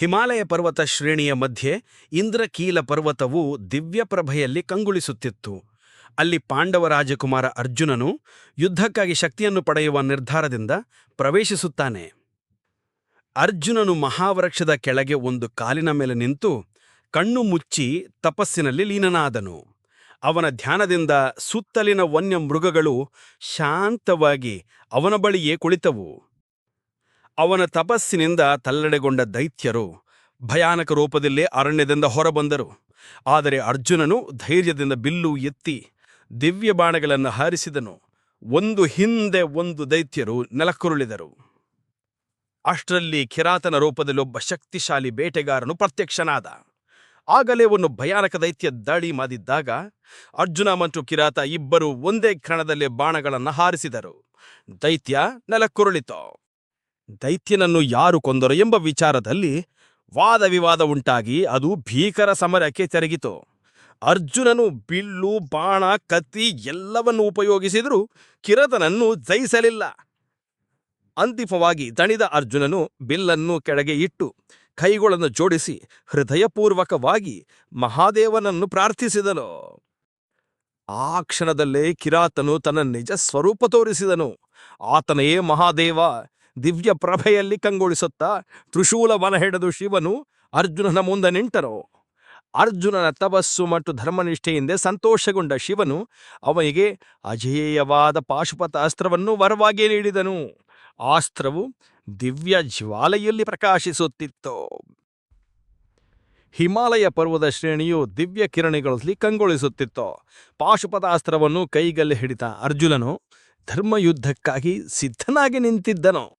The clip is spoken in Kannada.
ಹಿಮಾಲಯ ಪರ್ವತ ಶ್ರೇಣಿಯ ಮಧ್ಯೆ ಇಂದ್ರಕೀಲ ಪರ್ವತವು ದಿವ್ಯಪ್ರಭೆಯಲ್ಲಿ ಕಂಗೊಳಿಸುತ್ತಿತ್ತು. ಅಲ್ಲಿ ಪಾಂಡವ ರಾಜಕುಮಾರ ಅರ್ಜುನನು ಯುದ್ಧಕ್ಕಾಗಿ ಶಕ್ತಿಯನ್ನು ಪಡೆಯುವ ನಿರ್ಧಾರದಿಂದ ಪ್ರವೇಶಿಸುತ್ತಾನೆ. ಅರ್ಜುನನು ಮಹಾವೃಕ್ಷದ ಕೆಳಗೆ ಒಂದು ಕಾಲಿನ ಮೇಲೆ ನಿಂತು ಕಣ್ಣು ಮುಚ್ಚಿ ತಪಸ್ಸಿನಲ್ಲಿ ಲೀನನಾದನು. ಅವನ ಧ್ಯಾನದಿಂದ ಸುತ್ತಲಿನ ವನ್ಯ ಮೃಗಗಳು ಶಾಂತವಾಗಿ ಅವನ ಬಳಿಯೇ ಕುಳಿತವು. ಅವನ ತಪಸ್ಸಿನಿಂದ ತಲ್ಲಡೆಗೊಂಡ ದೈತ್ಯರು ಭಯಾನಕ ರೂಪದಲ್ಲೇ ಅರಣ್ಯದಿಂದ ಹೊರಬಂದರು. ಆದರೆ ಅರ್ಜುನನು ಧೈರ್ಯದಿಂದ ಬಿಲ್ಲು ಎತ್ತಿ ದಿವ್ಯ ಬಾಣಗಳನ್ನು ಹಾರಿಸಿದನು. ಒಂದು ಹಿಂದೆ ಒಂದು ದೈತ್ಯರು ನೆಲಕ್ಕುರುಳಿದರು. ಅಷ್ಟರಲ್ಲಿ ಕಿರಾತನ ರೂಪದಲ್ಲಿ ಒಬ್ಬ ಶಕ್ತಿಶಾಲಿ ಬೇಟೆಗಾರನು ಪ್ರತ್ಯಕ್ಷನಾದ. ಆಗಲೇ ಒಂದು ಭಯಾನಕ ದೈತ್ಯ ದಾಳಿ ಮಾದಿದ್ದಾಗ ಅರ್ಜುನ ಮತ್ತು ಕಿರಾತ ಇಬ್ಬರು ಒಂದೇ ಕ್ಷಣದಲ್ಲಿ ಬಾಣಗಳನ್ನು ಹಾರಿಸಿದರು. ದೈತ್ಯ ನೆಲಕ್ಕುರುಳಿತು. ದೈತ್ಯನನ್ನು ಯಾರು ಕೊಂದರು ಎಂಬ ವಿಚಾರದಲ್ಲಿ ವಾದ ವಿವಾದ ಉಂಟಾಗಿ ಅದು ಭೀಕರ ಸಮರಕ್ಕೆ ತೆರಗಿತು. ಅರ್ಜುನನು ಬಿಲ್ಲು, ಬಾಣ, ಕತ್ತಿ ಎಲ್ಲವನ್ನು ಉಪಯೋಗಿಸಿದರೂ ಕಿರತನನ್ನು ಜಯಿಸಲಿಲ್ಲ. ಅಂತಿಮವಾಗಿ ದಣಿದ ಅರ್ಜುನನು ಬಿಲ್ಲನ್ನು ಕೆಳಗೆ ಇಟ್ಟು ಕೈಗಳನ್ನು ಜೋಡಿಸಿ ಹೃದಯಪೂರ್ವಕವಾಗಿ ಮಹಾದೇವನನ್ನು ಪ್ರಾರ್ಥಿಸಿದನು. ಆ ಕ್ಷಣದಲ್ಲೇ ಕಿರಾತನು ತನ್ನ ನಿಜ ಸ್ವರೂಪ ತೋರಿಸಿದನು. ಆತನೇ ಮಹಾದೇವ ದಿವ್ಯ ಪ್ರಭೆಯಲ್ಲಿ ಕಂಗೊಳಿಸುತ್ತಾ ತ್ರಿಶೂಲವನ ಹಿಡಿದು ಶಿವನು ಅರ್ಜುನನ ಮುಂದೆ ನಿಂಟನು ಅರ್ಜುನನ ತಪಸ್ಸು ಮತ್ತು ಧರ್ಮನಿಷ್ಠೆಯಿಂದ ಸಂತೋಷಗೊಂಡ ಶಿವನು ಅವನಿಗೆ ಅಜೇಯವಾದ ಪಾಶುಪತ ಅಸ್ತ್ರವನ್ನು ವರವಾಗಿ ನೀಡಿದನು. ಆಸ್ತ್ರವು ದಿವ್ಯ ಜ್ವಾಲೆಯಲ್ಲಿ ಪ್ರಕಾಶಿಸುತ್ತಿತ್ತು. ಹಿಮಾಲಯ ಪರ್ವತ ಶ್ರೇಣಿಯು ದಿವ್ಯ ಕಿರಣಗಳಲ್ಲಿ ಕಂಗೊಳಿಸುತ್ತಿತ್ತು. ಪಾಶುಪತಾಸ್ತ್ರವನ್ನು ಕೈಗಲ್ಲಿ ಹಿಡಿದ ಅರ್ಜುನನು ಧರ್ಮಯುದ್ಧಕ್ಕಾಗಿ ಸಿದ್ಧನಾಗಿ ನಿಂತಿದ್ದನು.